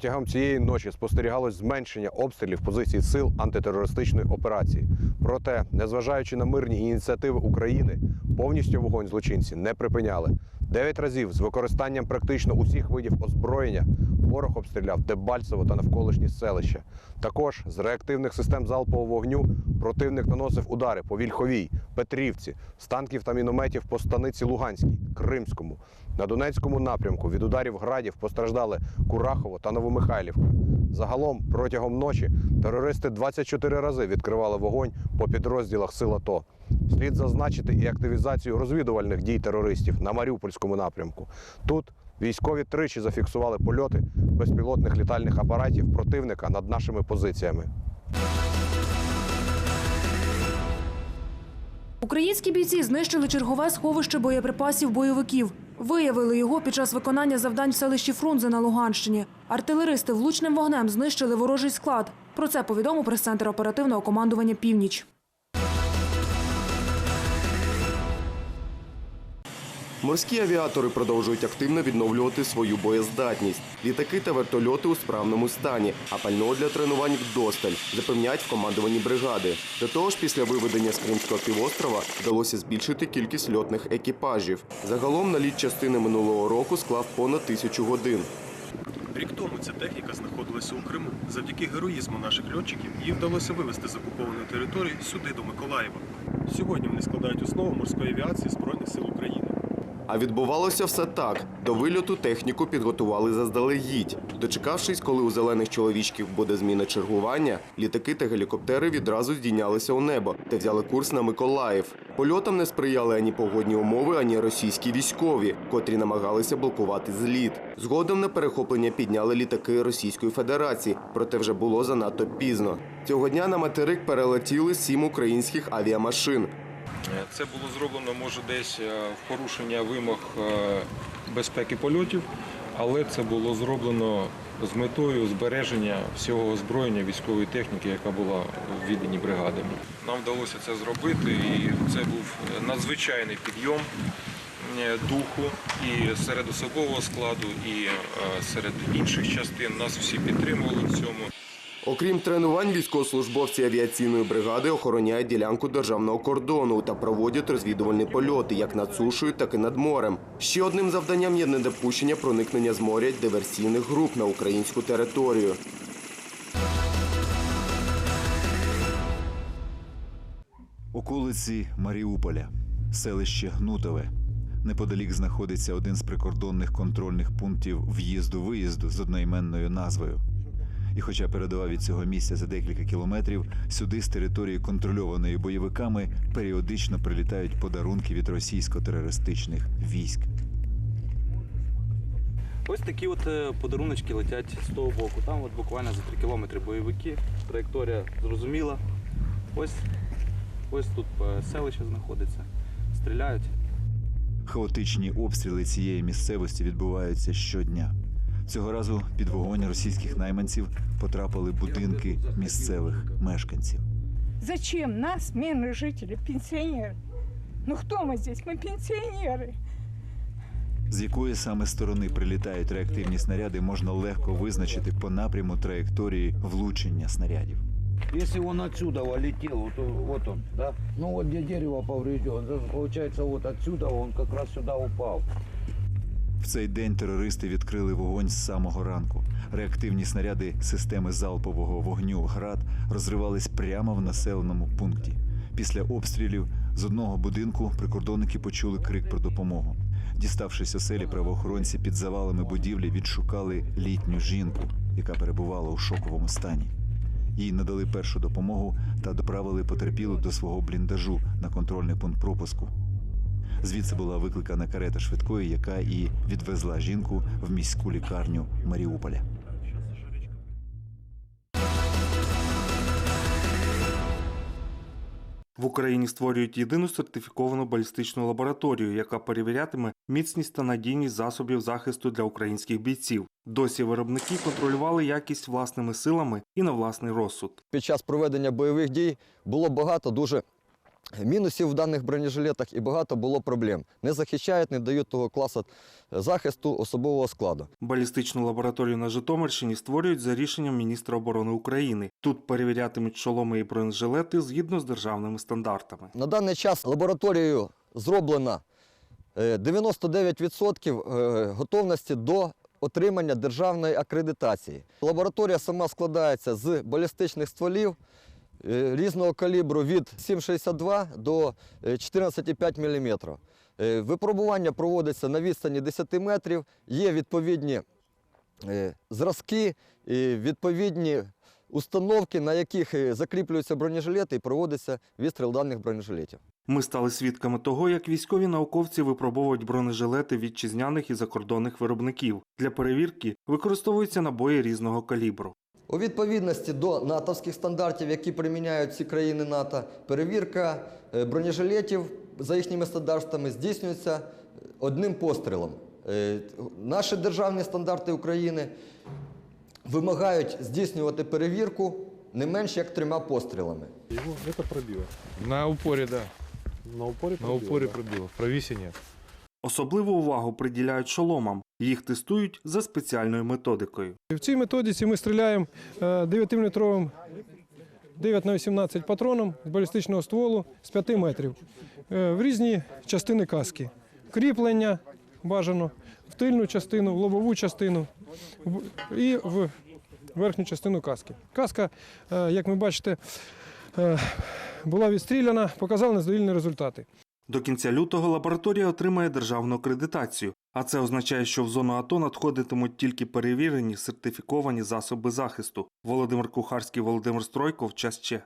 Протягом цієї ночі спостерігалось зменшення обстрілів позицій сил антитерористичної операції. Проте, незважаючи на мирні ініціативи України, повністю вогонь злочинці не припиняли. Дев'ять разів з використанням практично усіх видів озброєння ворог обстріляв Дебальцево та навколишні селища. Також з реактивних систем залпового вогню противник наносив удари по Вільховій, Петрівці, з танків та мінометів по станиці Луганській, Кримському. На Донецькому напрямку від ударів градів постраждали Курахово та Новомихайлівка. Загалом протягом ночі терористи 24 рази відкривали вогонь по підрозділах сил АТО. Слід зазначити і активізацію розвідувальних дій терористів на Маріупольському напрямку. Тут військові тричі зафіксували польоти безпілотних літальних апаратів противника над нашими позиціями. Українські бійці знищили чергове сховище боєприпасів бойовиків. Виявили його під час виконання завдань в селищі Фрунзе на Луганщині. Артилеристи влучним вогнем знищили ворожий склад. Про це повідомив прес-центр оперативного командування Північ. Морські авіатори продовжують активно відновлювати свою боєздатність. Літаки та вертольоти у справному стані, а пального для тренувань вдосталь, запевняють в командуванні бригади. До того ж, після виведення з Кримського півострова вдалося збільшити кількість льотних екіпажів. Загалом наліт частини минулого року склав понад тисячу годин. Рік тому ця техніка знаходилася у Криму. Завдяки героїзму наших льотчиків їй вдалося вивезти з окупованої території сюди до Миколаєва. Сьогодні вони складають основу морської авіації Збройних сил України. А відбувалося все так. До вильоту техніку підготували заздалегідь. Дочекавшись, коли у зелених чоловічків буде зміна чергування, літаки та гелікоптери відразу здійнялися у небо та взяли курс на Миколаїв. Польотам не сприяли ані погодні умови, ані російські військові, котрі намагалися блокувати зліт. Згодом на перехоплення підняли літаки Російської Федерації, проте вже було занадто пізно. Цього дня на материк перелетіли сім українських авіамашин. Е, Це було зроблено, може, десь е, в порушення вимог е, безпеки польотів, але це було зроблено з метою збереження всього озброєння військової техніки, яка була в відданні бригадами. Нам вдалося це зробити, і це був надзвичайний підйом духу і серед особового складу, і серед інших частин. Нас всі підтримували в цьому. Окрім тренувань, військовослужбовці авіаційної бригади охороняють ділянку державного кордону та проводять розвідувальні польоти як над сушею, так і над морем. Ще одним завданням є недопущення проникнення з моря диверсійних груп на українську територію. Околиці Маріуполя, селище Гнутове. Неподалік знаходиться один з прикордонних контрольних пунктів в'їзду-виїзду з одноіменною назвою. І хоча передова від цього місця за декілька кілометрів, сюди з території контрольованої бойовиками періодично прилітають подарунки від російсько-терористичних військ. Ось такі от е, подаруночки летять з того боку. Там от буквально за 3 кілометри бойовики. Траєкторія зрозуміла. Ось, ось тут е, селище знаходиться. Стріляють. Хаотичні обстріли цієї місцевості відбуваються щодня. Цього разу під вогонь російських найманців потрапили будинки місцевих мешканців. Зачем нас, мирные жители, пенсионеры? Ну кто мы здесь? Мы пенсионеры. З якої саме сторони прилітають реактивні снаряди, можна легко визначити по напряму траєкторії влучення снарядів. Если он отсюда летел, то вот он, да? Ну вот где дерево повреждено, то получается вот отсюда он как раз сюда упал. Цей день терористи відкрили вогонь з самого ранку. Реактивні снаряди системи залпового вогню ГРАД розривались прямо в населеному пункті. Після обстрілів з одного будинку прикордонники почули крик про допомогу. Діставшись оселі, правоохоронці під завалами будівлі відшукали літню жінку, яка перебувала у шоковому стані. Їй надали першу допомогу та доправили потерпілу до свого бліндажу на контрольний пункт пропуску. Звідси була викликана карета швидкої, яка і відвезла жінку в міську лікарню Маріуполя. В Україні створюють єдину сертифіковану балістичну лабораторію, яка перевірятиме міцність та надійність засобів захисту для українських бійців. Досі виробники контролювали якість власними силами і на власний розсуд. Під час проведення бойових дій було багато дуже мінусів в даних бронежилетах і багато було проблем. Не захищають, не дають того класу захисту особового складу. Балістичну лабораторію на Житомирщині створюють за рішенням міністра оборони України. Тут перевірятимуть шоломи і бронежилети згідно з державними стандартами. На даний час лабораторією зроблено е, 99% е, готовності до отримання державної акредитації. Лабораторія сама складається з балістичних стволів е, різного калібру від 7,62 до е, 14,5 мм. Е, Випробування проводиться на відстані 10 метрів, є відповідні е, зразки, відповідні установки, на яких е, закріплюються бронежилети і проводиться відстріл даних бронежилетів. Ми стали свідками того, як військові науковці випробовують бронежилети вітчизняних і закордонних виробників. Для перевірки використовуються набої різного калібру. У відповідності до натовських стандартів, які приміняють всі країни НАТО, перевірка е, бронежилетів за їхніми стандартами здійснюється одним пострілом. Е, Наші державні стандарти України вимагають здійснювати перевірку не менш як трьома пострілами. Його це пробило. На упорі, да. На упорі На упорі пробило. В провісі ні. Особливу увагу приділяють шоломам. Їх тестують за спеціальною методикою. В цій методиці ми стріляємо 9-мм 9 на 18 патроном з балістичного стволу з 5 метрів е, в різні частини каски. Кріплення бажано в тильну частину, в лобову частину і в верхню частину каски. Каска, е, як ви бачите, е, була відстріляна, показала незадовільні результати. До кінця лютого лабораторія отримає державну акредитацію, а це означає, що в зону АТО надходитимуть тільки перевірені сертифіковані засоби захисту. Володимир Кухарський, Володимир Стройков, час ще.